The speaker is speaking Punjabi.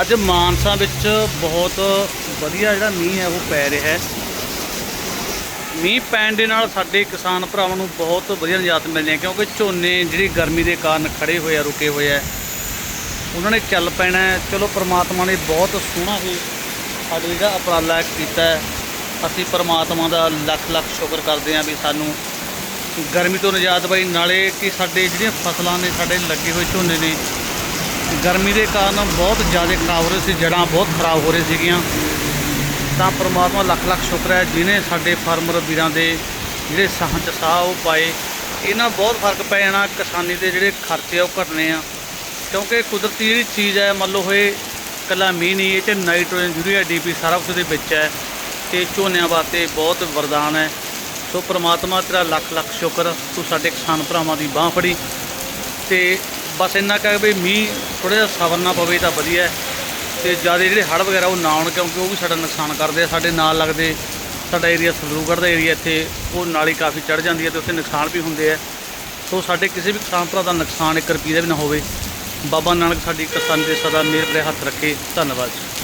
ਅੱਜ ਮਾਨਸਾ ਵਿੱਚ ਬਹੁਤ ਵਧੀਆ ਜਿਹੜਾ ਮੀਂਹ ਹੈ ਉਹ ਪੈ ਰਿਹਾ ਹੈ। ਮੀਂਹ ਪੈਣ ਦੇ ਨਾਲ ਸਾਡੇ ਕਿਸਾਨ ਭਰਾਵਾਂ ਨੂੰ ਬਹੁਤ ਵਧੀਆ ਨਿਜਾਤ ਮਿਲਣੀ ਹੈ ਕਿਉਂਕਿ ਝੋਨੇ ਜਿਹੜੀ ਗਰਮੀ ਦੇ ਕਾਰਨ ਖੜੇ ਹੋਏ ਆ, ਰੁਕੇ ਹੋਏ ਆ। ਉਹਨਾਂ ਨੇ ਚੱਲ ਪੈਣਾ ਚਲੋ ਪ੍ਰਮਾਤਮਾ ਨੇ ਬਹੁਤ ਸੋਹਣਾ ਹੀ ਸਾਡੇ ਜਿਹੜਾ ਉਪਰਾਲਾ ਕੀਤਾ ਅਸੀਂ ਪ੍ਰਮਾਤਮਾ ਦਾ ਲੱਖ ਲੱਖ ਸ਼ੁਕਰ ਕਰਦੇ ਹਾਂ ਵੀ ਸਾਨੂੰ ਗਰਮੀ ਤੋਂ ਨਿਜਾਤ ਬਈ ਨਾਲੇ ਕਿ ਸਾਡੇ ਜਿਹੜੀਆਂ ਫਸਲਾਂ ਨੇ, ਸਾਡੇ ਲੱਗੇ ਹੋਏ ਝੋਨੇ ਨੇ ਗਰਮੀ ਦੇ ਕਾਰਨ ਬਹੁਤ ਜ਼ਿਆਦਾ ਖਰਾਬ ਹੋ ਰਹੇ ਸੀ ਜੜਾਂ ਬਹੁਤ ਖਰਾਬ ਹੋ ਰਹੀ ਸੀਗੀਆਂ। ਤਾਂ ਪ੍ਰਮਾਤਮਾ ਲੱਖ ਲੱਖ ਸ਼ੁਕਰ ਹੈ ਜਿਨੇ ਸਾਡੇ ਫਾਰਮਰ ਵੀਰਾਂ ਦੇ ਜਿਹੜੇ ਸਾਹਾਂ 'ਚ ਸਾਹ ਉਹ ਪਾਏ। ਇਹਨਾਂ ਬਹੁਤ ਫ਼ਰਕ ਪੈ ਜਾਣਾ, ਕਿਸਾਨੀ ਦੇ ਜਿਹੜੇ ਖਰਚੇ ਆ ਉਹ ਘਟਨੇ ਆ। ਕਿਉਂਕਿ ਕੁਦਰਤੀ ਜਿਹੜੀ ਚੀਜ਼ ਹੈ, ਮੰਨ ਲਓ ਹੋਏ ਕੱਲਾ ਮੀਂਹ ਨਹੀਂ, ਇਹ 'ਚ ਨਾਈਟ੍ਰੋਜਨ, ਯੂਰੀਆ ਡੀਪੀ ਸਾਰਾ ਕੁਝ ਦੇ ਵਿੱਚ ਹੈ। ਤੇ ਝੋਨਿਆਂ ਵਾਸਤੇ ਬਹੁਤ ਵਰਦਾਨ ਹੈ। ਸੋ ਪ੍ਰਮਾਤਮਾ ਤੇਰਾ ਲੱਖ ਲੱਖ ਸ਼ੁਕਰ, ਤੂੰ ਸਾਡੇ ਕਿਸਾਨ ਭਰਾਵਾਂ ਦੀ ਬਾਹ ਫੜੀ। ਤੇ ਬਸ ਇੰਨਾ ਕਹਿ ਵੀ ਮੀਂਹ ਥੋੜਾ ਜਿਹਾ ਸਬਰ ਨਾ ਪਵੇ ਤਾਂ ਵਧੀਆ ਹੈ। ਤੇ ਜ਼ਿਆਦਾ ਜਿਹੜੇ ਹੜ੍ਹ ਵਗੈਰਾ ਉਹ ਨਾ ਆਉਣ ਕਿਉਂਕਿ ਉਹ ਵੀ ਸਾਡਾ ਨੁਕਸਾਨ ਕਰਦੇ ਆ, ਸਾਡੇ ਨਾਲ ਲੱਗਦੇ, ਸਾਡਾ ਏਰੀਆ ਸਰਦੂਗੜ੍ਹ ਦਾ ਏਰੀਆ ਇੱਥੇ, ਉਹ ਨਾਲੀ ਕਾਫੀ ਚੜ ਜਾਂਦੀ ਹੈ ਤੇ ਉੱਥੇ ਨੁਕਸਾਨ ਵੀ ਹੁੰਦੇ ਆ। ਸੋ ਸਾਡੇ ਕਿਸੇ ਵੀ ਕਿਸਾਨ ਭਰਾ ਦਾ ਨੁਕਸਾਨ 1 ਰੁਪਈਏ ਦਾ ਵੀ ਨਾ ਹੋਵੇ। ਬਾਬਾ ਨਾਨਕ ਸਾਡੀ ਕਿਸਾਨ ਦੇ ਸਦਾ ਮਿਹਰ ਭਰੇ ਹੱਥ ਰੱਖੇ। ਧੰਨਵਾਦ ਜੀ।